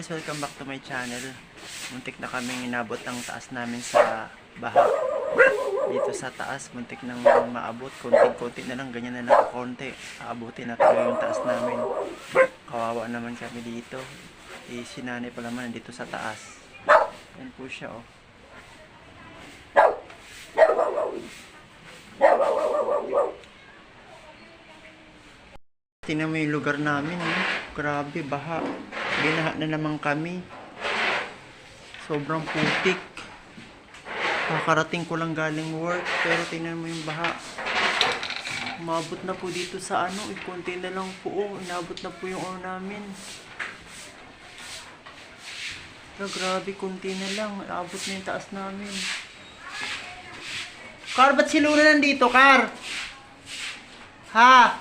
guys, welcome back to my channel. Muntik na kaming inabot ang taas namin sa baha. Dito sa taas, muntik nang maabot. Konting-konti na lang, ganyan na lang konti. Aabutin na talaga yung taas namin. Kawawa naman kami dito. Eh, si nanay pa naman dito sa taas. Yan po siya, oh. Tingnan mo yung lugar namin, eh. Grabe, baha. Binaha na naman kami. Sobrang putik. Kakarating ko lang galing work, pero tingnan mo yung baha. Umabot na po dito sa ano, eh, konti na lang po, oh. Inabot na po yung oras namin. Pero grabe, konti na lang. Abot na yung taas namin. Car, ba't si Luna nandito, Car? Ha?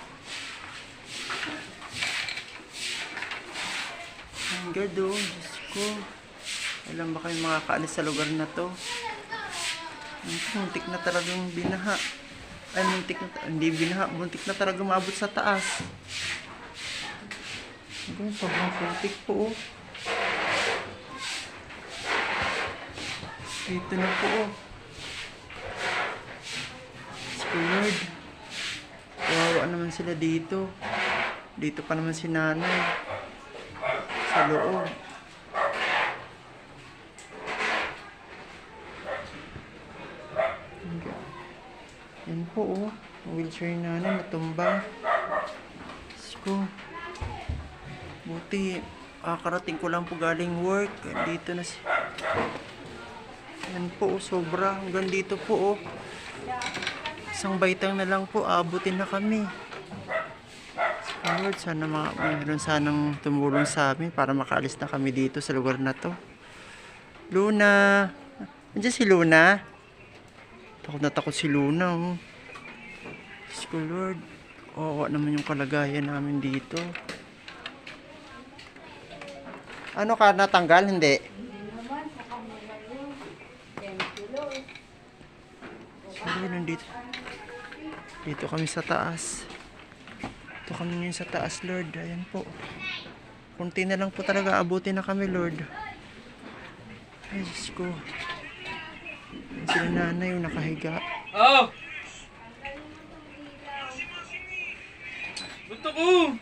Ang gado, Diyos ko. Alam ba kayo makakaalis sa lugar na to? Muntik na talagang binaha. Ay, muntik na, hindi binaha, muntik na talaga maabot sa taas. Ang sobrang putik po, oh. Dito na po, oh. Lord. Kawawa naman sila dito. Dito pa naman si nanay. Sa. Yan po oh. Wheelchair ni nanay natumba. Diyos ko. Buti. Kakarating ko lang po galing work. Dito na si... Yan po oh. Sobra. Hanggang dito po oh. Isang baitang na lang po, abutin na kami. Lord, sana mga, mayroon sanang tumulong sa amin para makaalis na kami dito sa lugar na to. Luna! Andiyan si Luna? Takot na takot si Luna, oh. Diyos ko, Lord. Oo, naman yung kalagayan namin dito. Ano ka, natanggal? Hindi. Lord, nandito. Dito kami sa taas. Dito kami ngayon sa taas, Lord. Ayan po. Kunti na lang po talaga. Abutin na kami, Lord. Ay, Diyos ko. Ayan Sila nanay yung nakahiga. Oh! Gusto ko!